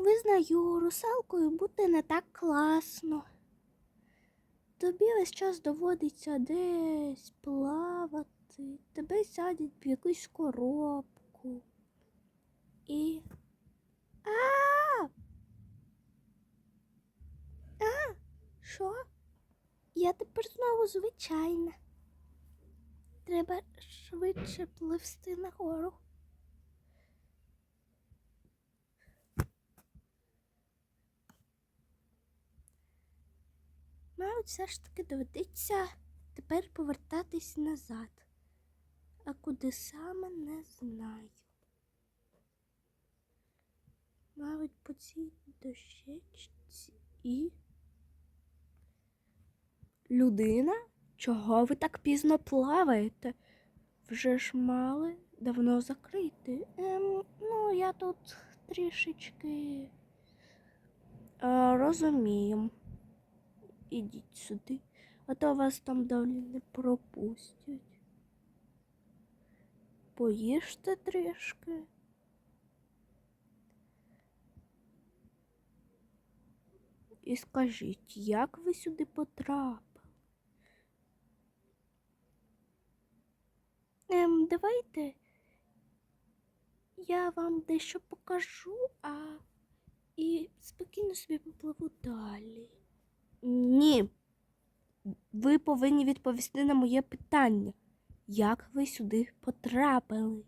Визнаю, русалкою бути не так класно. Тобі весь час доводиться десь плавати, тебе садять в якусь коробку. І. А! А! Що? Я тепер знову звичайна. Треба швидше пливсти нагору. Мабуть, все ж таки доведеться тепер повертатись назад. А куди саме не знаю. Мабуть, по цій дощечці і. Людина? Чого ви так пізно плаваєте? Вже ж мали давно закрити. Ем, ну, я тут трішечки е, розумію. Ідіть сюди, а то вас там далі не пропустять. Поїжте трішки. І скажіть, як ви сюди потрапили? Ем, давайте я вам дещо покажу, а і спокійно собі попливу далі. Ні. Ви повинні відповісти на моє питання. Як ви сюди потрапили?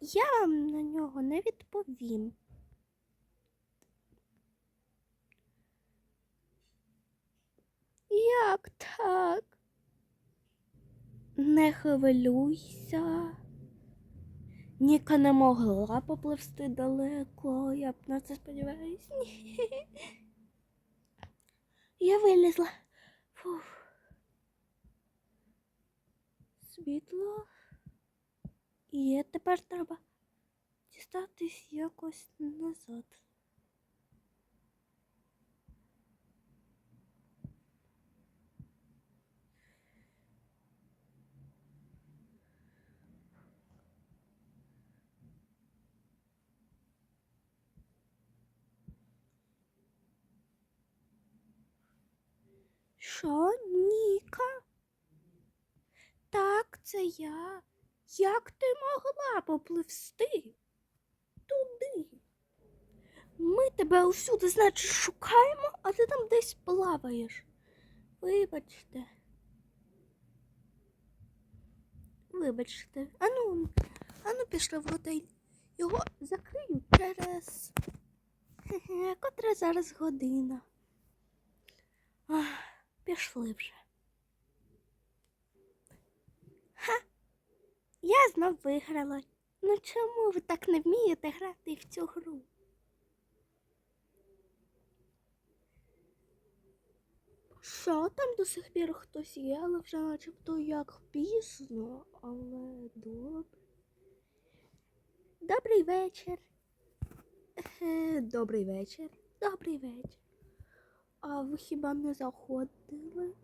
Я вам на нього не відповім. Як так? Не хвилюйся. Ніка не могла попливсти далеко, я б на це сподіваюсь. Я вилізла. Фух. Світло. І тепер треба дістатись якось назад. Що, Ніка? Так, це я. Як ти могла попливсти туди? Ми тебе усюди, значить, шукаємо, а ти там десь плаваєш. Вибачте. Вибачте. Ану, ану пішли в готель. Його закрию через. Хе-хе, Котра зараз година. Ах, пішли вже. Ха! Я знов виграла. Ну чому ви так не вмієте грати в цю гру? Що там до сих пір хтось є, але вже начебто як пізно, але добре. Добрий вечір. Е, Добрий вечір. Добрий вечір. А ви хіба не заходили?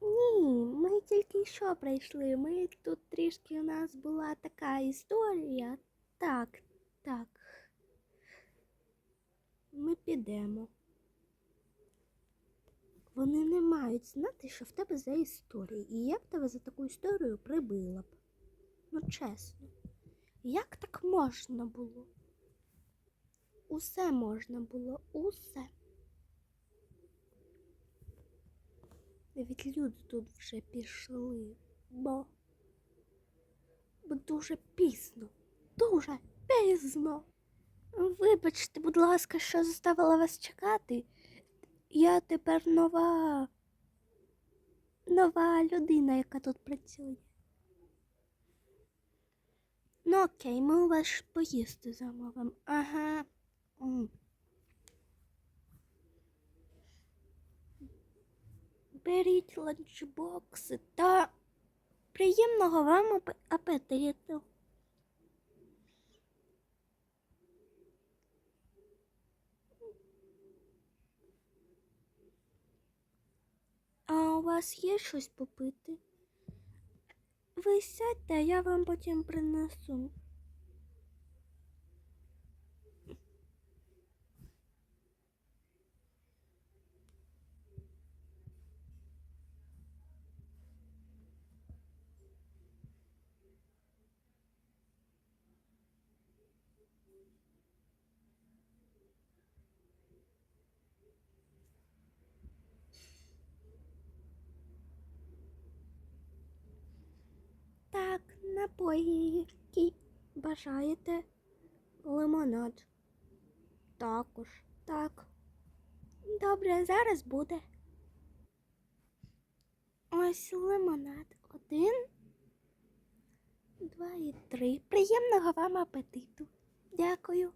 Ні, ми тільки що прийшли. Ми тут трішки у нас була така історія. Так, так. Ми підемо. Вони не мають знати, що в тебе за історія. І я б тебе за таку історію прибила б. Ну, чесно. Як так можна було? Усе можна було, усе. Навіть люди тут вже пішли, бо, бо дуже пізно, дуже пізно. Вибачте, будь ласка, що заставила вас чекати. Я тепер нова, нова людина, яка тут працює. Ну окей, ми у вас поїсти замовимо. Ага. Беріть ланчбокси та приємного вам ап- апетиту. А у вас є щось попити? Ви сядьте, а я вам потім принесу. Напої, які бажаєте. Лимонад. Також. Так. Добре, зараз буде. Ось лимонад. Один, два і три. Приємного вам апетиту. Дякую.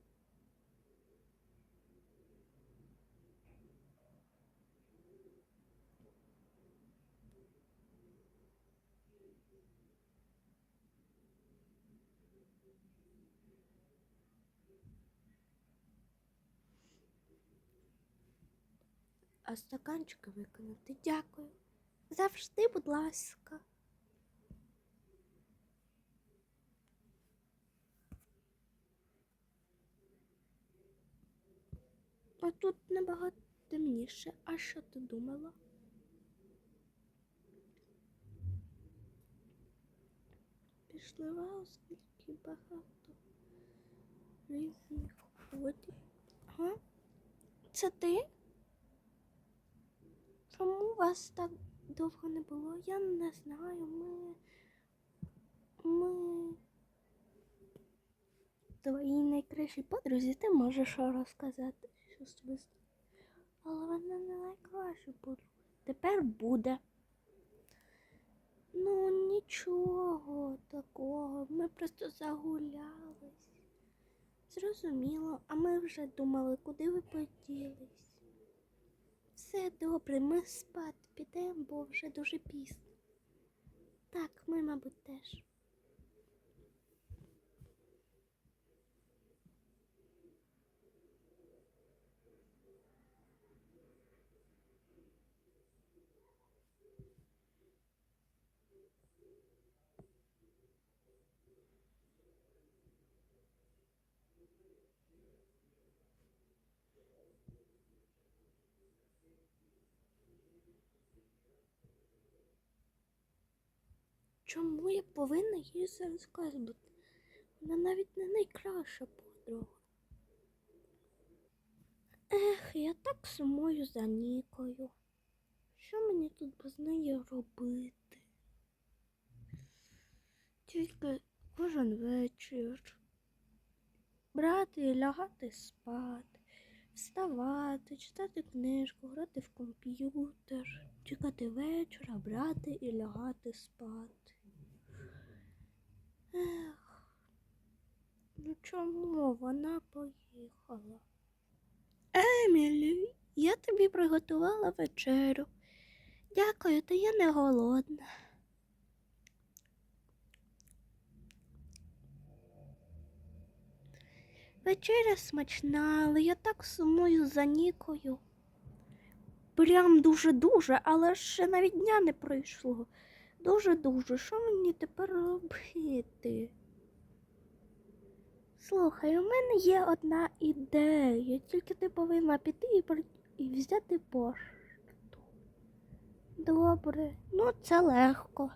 А стаканчики викинути. Дякую. Завжди, будь ласка. А тут набагато темніше. А що ти думала? Пішли оскільки багато різних ходів. Ага. Це ти? Чому вас так довго не було? Я не знаю. Ми. Ми. Твоїй найкращій подрузі ти можеш розказати, що з тобою. Але вона не найкраща подруга. Тепер буде. Ну, нічого такого. Ми просто загулялись. Зрозуміло, а ми вже думали, куди ви поділись. Все добре, ми спати підемо, бо вже дуже пізно. Так, ми, мабуть, теж. Чому я повинна їй це розказувати? Вона навіть не найкраща подруга. Ех, я так сумую за Нікою. Що мені тут без неї робити? Тільки кожен вечір брати і лягати спати, вставати, читати книжку, грати в комп'ютер, чекати вечора, брати і лягати спати. Ех, ну чому вона поїхала? Емілі, я тобі приготувала вечерю. Дякую, та я не голодна. Вечеря смачна, але я так сумую за Нікою. Прям дуже-дуже, але ще навіть дня не пройшло. Дуже-дуже. Що мені тепер робити? Слухай, у мене є одна ідея. Тільки ти повинна піти і, і взяти пошту. Добре, ну це легко.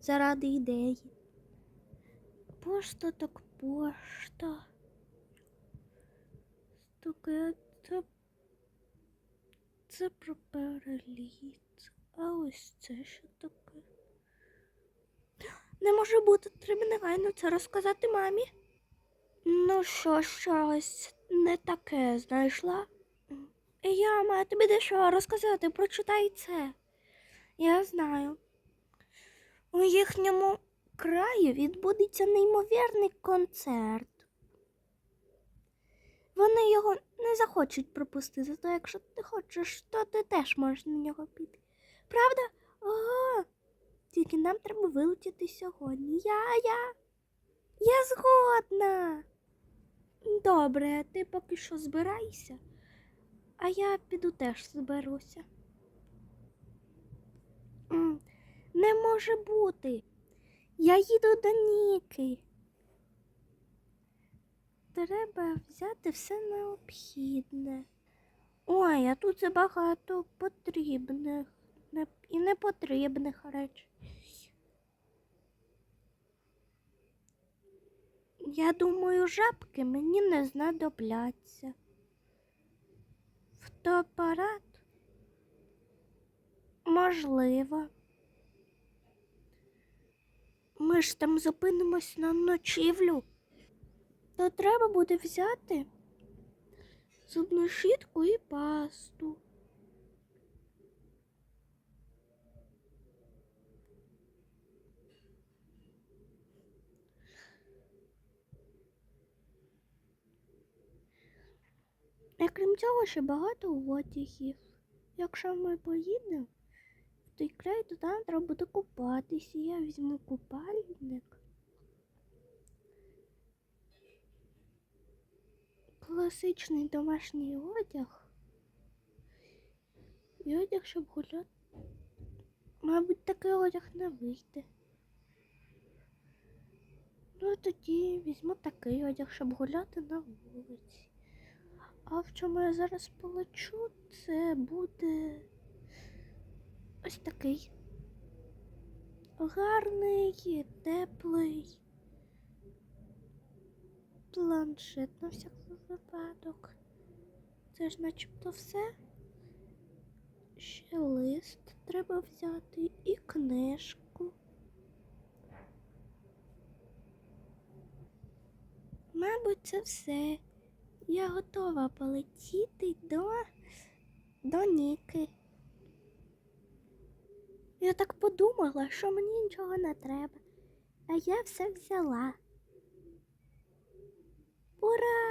Заради ідеї. Пошта так пошта. Слухай, це, це про переліт. А ось це що таке? Не може бути, треба негайно це розказати мамі. Ну що, щось не таке знайшла? Я маю тобі дещо розказати, прочитай це. Я знаю. У їхньому краї відбудеться неймовірний концерт. Вони його не захочуть пропустити, то якщо ти хочеш, то ти теж можеш на нього піти. Правда? Ого. Тільки нам треба вилетіти сьогодні. Я, я. Я згодна. Добре, ти поки що збирайся, а я піду теж зберуся. Не може бути. Я їду до Ніки. Треба взяти все необхідне. Ой, а тут забагато потрібних і непотрібних речей. Я думаю, жабки мені не знадобляться. Фотоапарат? Можливо. Ми ж там зупинимось на ночівлю. То треба буде взяти зубну щітку і пасту. І крім цього, ще багато одягів. Якщо ми поїдемо в той край, то там треба буде купатися. Я візьму купальник. Класичний домашній одяг. І одяг, щоб гуляти. Мабуть, такий одяг не вийде. Ну, тоді візьму такий одяг, щоб гуляти на вулиці. А в чому я зараз полечу, це буде ось такий. Гарний, теплий планшет на всякий випадок. Це ж начебто все. Ще лист треба взяти і книжку. Мабуть, це все. Я готова полетіти до, до Ніки. Я так подумала, що мені нічого не треба. А я все взяла. Ура!